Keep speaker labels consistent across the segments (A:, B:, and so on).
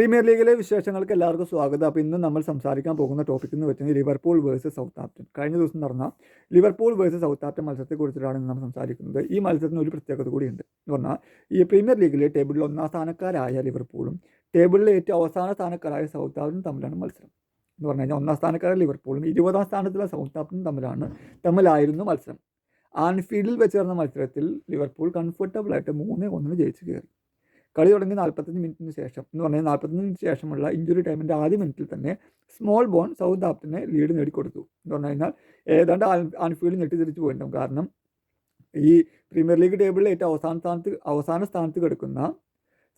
A: Premier ലീഗിലെ വിശേഷങ്ങൾക്ക് എല്ലാവർക്കും സ്വാഗതം. അപ്പോൾ ഇന്ന് നമ്മൾ സംസാരിക്കാൻ പോകുന്ന ടോപ്പിക് എന്ന് വെച്ചാൽ ലിവർപൂൾ വേഴ്സസ് സൗത്ത് ആപ്റ്റൺ കഴിഞ്ഞ ദിവസം നടന്ന ലിവർപൂൾ വേഴ്സസ് സൗത്ത് മത്സരത്തെക്കുറിച്ചിട്ടാണ് ഇന്ന് നമ്മൾ സംസാരിക്കുന്നത്. ഈ മത്സരത്തിന് ഒരു പ്രത്യേകത കൂടിയുണ്ട്. എന്ന് പറഞ്ഞാൽ ഈ പ്രീമിയർ ലീഗിലെ ടേബിളിൽ ഒന്നാം സ്ഥാനക്കാരായ ലിവർപൂളും ടേബിളിലെ ഏറ്റവും അവസാന സ്ഥാനക്കാരായ സൗത്ത് ആപ്റ്റൺ തമ്മിലാണ് മത്സരം. എന്ന് പറഞ്ഞു കഴിഞ്ഞാൽ ഒന്നാം സ്ഥാനക്കാരായ ലിവർപൂളും ഇരുപതാം സ്ഥാനത്തുള്ള സൗത്ത് ആപ്റ്റൺ തമ്മിലാണ് തമ്മിലായിരുന്നു മത്സരം. ആൻഫീൽഡിൽ വെച്ച് നടന്ന മത്സരത്തിൽ ലിവർപൂൾ കംഫർട്ടബിളായിട്ട് മൂന്ന് ഒന്നിന് ജയിച്ചു കയറി. കളി തുടങ്ങി നാൽപ്പത്തഞ്ച് മിനിറ്റിന് ശേഷം എന്ന് പറഞ്ഞാൽ നാൽപ്പത്തഞ്ച് മിനിറ്റ് ശേഷമുള്ള ഇഞ്ചുറി ടൈമിന്റെ ആദ്യ മിനിറ്റിൽ തന്നെ സ്മോൾ ബോൺ സൗത്ത് ആപ്റ്റിനെ ലീഡ് നേടിക്കൊടുത്തു എന്ന് പറഞ്ഞു കഴിഞ്ഞാൽ ഏതാണ്ട് ആൻഫീൽഡ് ഞെട്ടിത്തിരിച്ച് പോയിട്ടുണ്ടാവും കാരണം ഈ പ്രീമിയർ ലീഗ് ടേബിളിൽ ഏറ്റവും അവസാന സ്ഥാനത്ത് അവസാന സ്ഥാനത്ത് കിടക്കുന്ന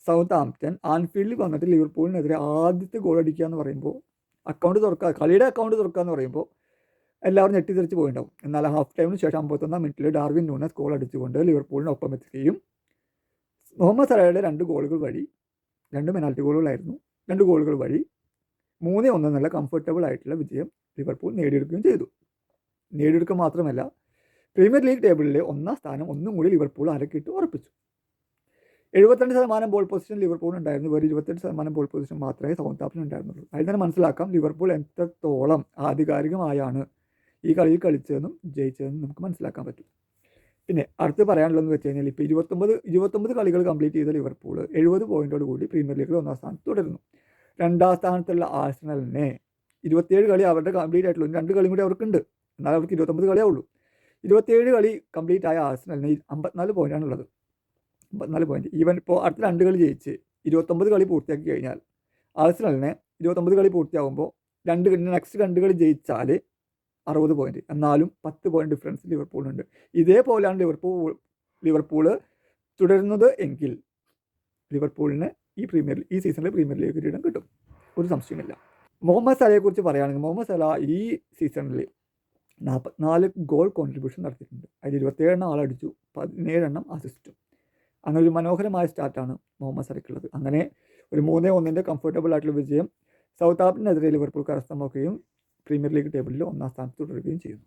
A: സൗത്ത് ആംപ്റ്റൺ ആൻഫീൽഡിൽ വന്നിട്ട് ലിവർപൂളിനെതിരെ ആദ്യത്തെ ഗോൾ അടിക്കുക എന്ന് പറയുമ്പോൾ അക്കൗണ്ട് തുറക്കുക കളിയുടെ അക്കൗണ്ട് തുറക്കുക എന്ന് പറയുമ്പോൾ എല്ലാവരും ഞെട്ടിത്തെറിച്ച് പോയിട്ടുണ്ടാവും എന്നാൽ ഹാഫ് ടൈമിന് ശേഷം അമ്പത്തൊന്നാം മിനിറ്റിൽ ഡാർവിൻ നൂണസ് ഗോൾ അടിച്ചുകൊണ്ട് ലിവർപൂളിനൊപ്പം എത്തുകയും മുഹമ്മദ് സലാഹയുടെ രണ്ട് ഗോളുകൾ വഴി രണ്ട് പെനാൽറ്റി ഗോളുകളായിരുന്നു. രണ്ട് ഗോളുകൾ വഴി മൂന്ന് ഒന്നെന്നുള്ള കംഫർട്ടബിൾ ആയിട്ടുള്ള വിജയം ലിവർപൂൾ നേടിയെടുക്കുകയും ചെയ്തു. നേടിയെടുക്കുക മാത്രമല്ല പ്രീമിയർ ലീഗ് ടേബിളിലെ ഒന്നാം സ്ഥാനം ഒന്നും കൂടി ലിവർപൂൾ അരക്കിട്ട് ഉറപ്പിച്ചു. എഴുപത്തിരണ്ട് ശതമാനം ബോൾ പൊസിഷൻ ലിവർപൂൾ ഉണ്ടായിരുന്നു. വെറും ഇരുപത്തെട്ട് ശതമാനം ബോൾ പൊസിഷൻ മാത്രമേ സൗത്ത് ഉണ്ടായിരുന്നുള്ളൂ. അതിൽ തന്നെ മനസ്സിലാക്കാം ലിവർപൂൾ എത്രത്തോളം ആധികാരികമായാണ് ഈ കളിയിൽ കളിച്ചതെന്നും ജയിച്ചതെന്നും നമുക്ക് മനസ്സിലാക്കാൻ പറ്റും. പിന്നെ അടുത്ത് പറയാനുള്ളതെന്ന് വെച്ച് കഴിഞ്ഞാൽ ഇപ്പോൾ ഇരുപത്തൊമ്പത് ഇരുപത്തൊമ്പത് കളികൾ കംപ്ലീറ്റ് ചെയ്ത ലിവർപൂൾ എഴുപത് പോയിന്റോട് കൂടി പ്രീമിയർ ലീഗിൽ ഒന്നാം സ്ഥാനത്ത് തുടരുന്നു. രണ്ടാം സ്ഥാനത്തുള്ള ആഴ്സണലിനെ ഇരുപത്തിയേഴ് കളി അവരുടെ കംപ്ലീറ്റ് ആയിട്ടുള്ളൂ. രണ്ട് കളിയും കൂടി അവർക്കുണ്ട്. എന്നാൽ അവർക്ക് ഇരുപത്തൊമ്പത് കളിയേ ഉള്ളൂ. ഇരുപത്തിയേഴ് കളി കംപ്ലീറ്റ് ആയ ആഴ്സണലിന് അമ്പത്തിനാല് പോയിന്റാണുള്ളത് അമ്പത്തിനാല് പോയിന്റ് ഈവൻ ഇപ്പോൾ അടുത്ത രണ്ട് കളി ജയിച്ച് ഇരുപത്തൊമ്പത് കളി പൂർത്തിയാക്കി കഴിഞ്ഞാൽ ആഴ്സണലിനെ ഇരുപത്തൊമ്പത് കളി പൂർത്തിയാകുമ്പോൾ രണ്ട് നെക്സ്റ്റ് രണ്ട് കളി ജയിച്ചാൽ അറുപത് പോയിന്റ് എന്നാലും പത്ത് പോയിന്റ് ഡിഫറൻസ് ലിവർപൂളിനുണ്ട് ഇതേപോലെയാണ് ലിവർപൂൾ ലിവർപൂൾ തുടരുന്നത് എങ്കിൽ ലിവർപൂളിന് ഈ പ്രീമിയർ ഈ സീസണിൽ പ്രീമിയർ ലീഗ് കിരീടം കിട്ടും. ഒരു സംശയമില്ല മുഹമ്മദ് സലയെക്കുറിച്ച് പറയുകയാണെങ്കിൽ മുഹമ്മദ് സല ഈ സീസണിൽ നാൽപ്പത്തിനാല് ഗോൾ കോൺട്രിബ്യൂഷൻ നടത്തിയിട്ടുണ്ട്. അതിൽ ഇരുപത്തേഴെണ്ണം ആളടിച്ചു. പതിനേഴെണ്ണം അസിസ്റ്റും അങ്ങനെ ഒരു മനോഹരമായ സ്റ്റാർട്ടാണ് മുഹമ്മദ് സലയ്ക്കുള്ളത്. അങ്ങനെ ഒരു മൂന്നേ ഒന്നിന്റെ കംഫർട്ടബിൾ ആയിട്ടുള്ള വിജയം സൗത്ത് ആഫ്രിക്കനെതിരെ ലിവർപൂൾ കരസ്ഥമാക്കുകയും പ്രീമിയർ ലീഗ് ടേബിളിൽ ഒന്നാം സ്ഥാനത്ത് തുടരുകയും ചെയ്യുന്നു.